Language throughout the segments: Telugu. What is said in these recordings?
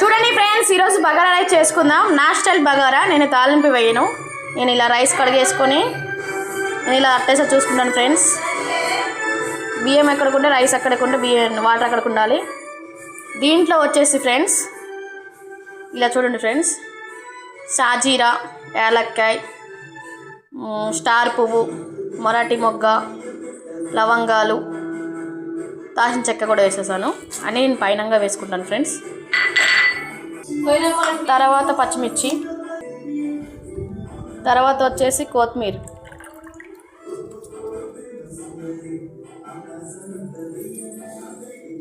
చూడండి ఫ్రెండ్స్ ఈరోజు బగారా రైస్ చేసుకుందాం. నా స్టైల్ బగారా నేను తాలింపు వేయను. నేను ఇలా రైస్ కడిగేసుకొని నేను ఇలా అట్టేసా చూసుకుంటాను ఫ్రెండ్స్. బియ్యం ఎక్కడకుంటే రైస్ ఎక్కడికుంటే బియ్యం వాటర్ అక్కడికి ఉండాలి. దీంట్లో వచ్చేసి ఫ్రెండ్స్ ఇలా చూడండి ఫ్రెండ్స్. షాజీరా యాలక్కాయ్ స్టార్ పువ్వు మరాఠీ మొగ్గ లవంగాలు తాసిన చెక్క కూడా వేసేసాను. అని నేను పైనంగా వేసుకుంటాను ఫ్రెండ్స్. తర్వాత పచ్చిమిర్చి. తర్వాత వచ్చేసి కొత్తిమీర.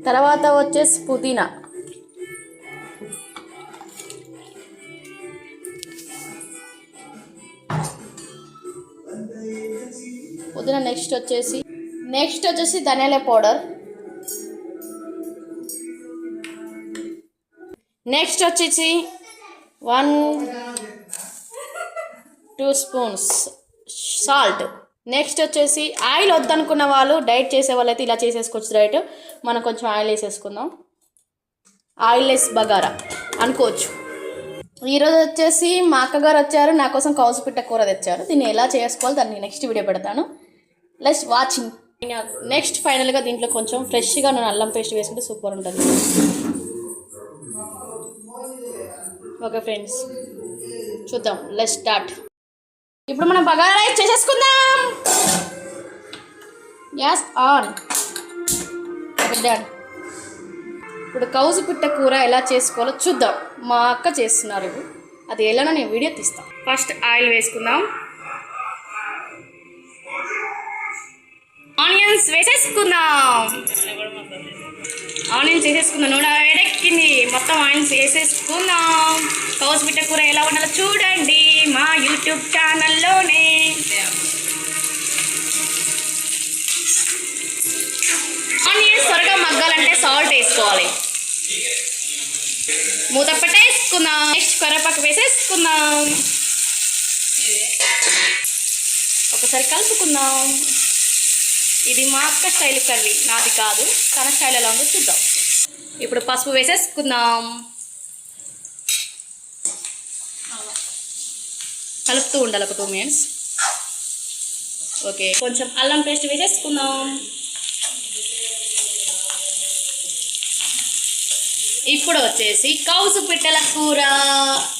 తర్వాత వచ్చేసి పుదీనా. పుదీనా నెక్స్ట్ వచ్చేసి నెక్స్ట్ వచ్చేసి ధనియాల పౌడర్. నెక్స్ట్ వచ్చేసి one two spoons salt next వచ్చేసి ఆయిల్ వద్దనుకున్న వాళ్ళు డైట్ చేసే వాళ్ళైతే ఇలా చేసేసుకోవచ్చు డైట్. మనం కొంచెం ఆయిల్ వేసేసుకుందాం. ఆయిల్ లెస్ బగారా అనుకోవచ్చు. ఈరోజు వచ్చేసి మా అక్కగారు వచ్చారు నా కోసం కౌసుపిట్ట కూర తెచ్చారు. దీన్ని ఎలా చేసుకోవాలి దాన్ని నెక్స్ట్ వీడియో పెడతాను. లెస్ వాచింగ్ నెక్స్ట్ ఫైనల్గా దీంట్లో కొంచెం ఫ్రెష్గా నేను అల్లం పేస్ట్ వేసుకుంటే సూపర్ ఉంటుంది. ఓకే ఫ్రెండ్స్ చూద్దాం. లెస్ స్టార్ట్ ఇప్పుడు మనం బగారా రైస్ చేసేసుకుందాం. గ్యాస్ ఆన్ డన్ ఇప్పుడు కౌజు పిట్ట కూర ఎలా చేసుకోవాలో చూద్దాం. మా అక్క చేస్తున్నారు. అది ఎలానో నేను వీడియో తీస్తాను ఫస్ట్ ఆయిల్ వేసుకుందాం. ఆనియన్స్ వేసేసుకుందాం. ఆనియన్స్ వేసేసుకుందాం. నూనె వేడెక్కింది మొత్తం ఆనియన్స్ వేసేసుకుందాం. కౌసు బిడ్డ కూర ఎలా ఉండాలో చూడండి మా యూట్యూబ్ ఛానల్లోనే. ఆనియన్స్ త్వరగా మగ్గాలంటే సాల్ట్ వేసుకోవాలి. మూత పెట్టేసుకుందాం. నెక్స్ట్ కరివేపాకు వేసేసుకుందాం. ఒకసారి కలుపుకుందాం. ఇది మా అక్క స్టైల్ కర్రీ. నాది కాదు. తన స్టైల్ ఎలా ఉందో. చూద్దాం. ఇప్పుడు పసుపు వేసేసుకుందాం. కలుపుతూ ఉండాలి ఒక టూ మినిట్స్. ఓకే. కొంచెం అల్లం పేస్ట్ వేసేసుకుందాం. ఇప్పుడు వచ్చేసి కౌసు పిట్టల కూర.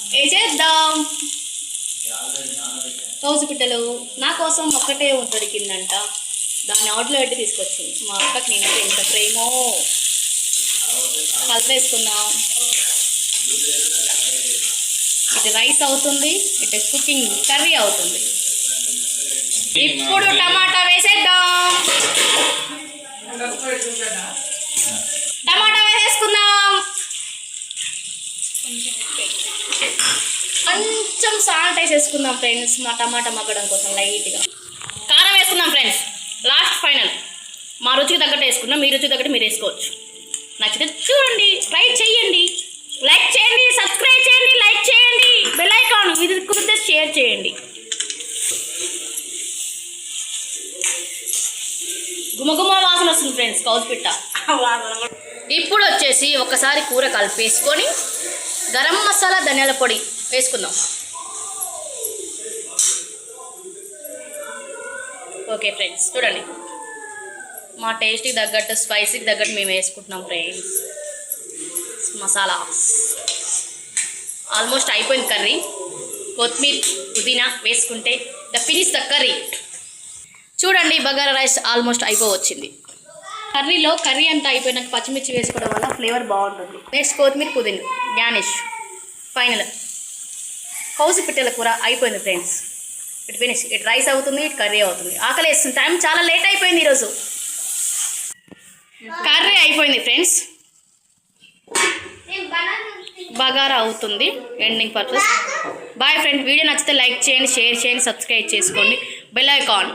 వేసేద్దాం. కౌసు పిట్టలు నా కోసం ఒక్కటే దొరికిందంట. దాన్ని ఆర్డర్లో పెట్టి తీసుకొచ్చింది. మా అక్కకి నేనంటే ఎంత ప్రేమో. కలిపేసుకుందాం ఇటు రైస్ అవుతుంది ఇటు కుకింగ్ కర్రీ అవుతుంది. ఇప్పుడు టమాటా వేసేద్దాం. టమాటా వేసేసుకుందాం. కొంచెం సాల్ట్ వేసేసుకుందాం ఫ్రెండ్స్. మా టమాటా మగ్గడం కోసం లైట్గా. కారం వేసుకుందాం ఫ్రెండ్స్. లాస్ట్ ఫైనల్ మా రుచికి తగ్గట్టు వేసుకున్నాం మీ రుచికి తగ్గట్టు మీరు వేసుకోవచ్చు. నచ్చితే చూడండి ట్రై చేయండి లైక్ చేయండి సబ్స్క్రైబ్ చేయండి లైక్ చేయండి. బెల్ ఐకాన్ ఇది కుదిరితే షేర్ చేయండి. గుమగుమ వాసన వస్తుంది ఫ్రెండ్స్ కౌజుపిట్ట ఇప్పుడు వచ్చేసి ఒకసారి కూర కలిపేసుకొని గరం మసాలా ధనియాల పొడి వేసుకుందాం. ఓకే ఫ్రెండ్స్ చూడండి. మా టేస్ట్కి తగ్గట్టు స్పైసీకి తగ్గట్టు మేము వేసుకుంటున్నాం ఫ్రెండ్స్ మసాలా. ఆల్మోస్ట్ అయిపోయింది కర్రీ. కొత్తిమీర పుదీనా వేసుకుంటే ద ఫినిష్ ద కర్రీ చూడండి బగారా రైస్ ఆల్మోస్ట్ అయిపోవచ్చింది. కర్రీలో కర్రీ అంతా అయిపోయినాక పచ్చిమిర్చి వేసుకోవడం వల్ల ఫ్లేవర్ బాగుంటుంది. నెక్స్ట్ కొత్తిమీర పుదీనా గ్యానిష్ ఫైనల్ కౌసి పిట్టల కూర అయిపోయింది ఫ్రెండ్స్ ఇటు ఫినిష్ ఇటు రైస్ అవుతుంది ఇటు కర్రీ అవుతుంది. ఆకలి వేస్తుంది. టైం చాలా లేట్ అయిపోయింది ఈరోజు. కర్రీ అయిపోయింది ఫ్రెండ్స్ బగారా అవుతుంది. Ending purpose bye friend video నచ్చితే లైక్ చేయండి షేర్ చేయండి సబ్స్క్రైబ్ చేసుకోండి. Bell icon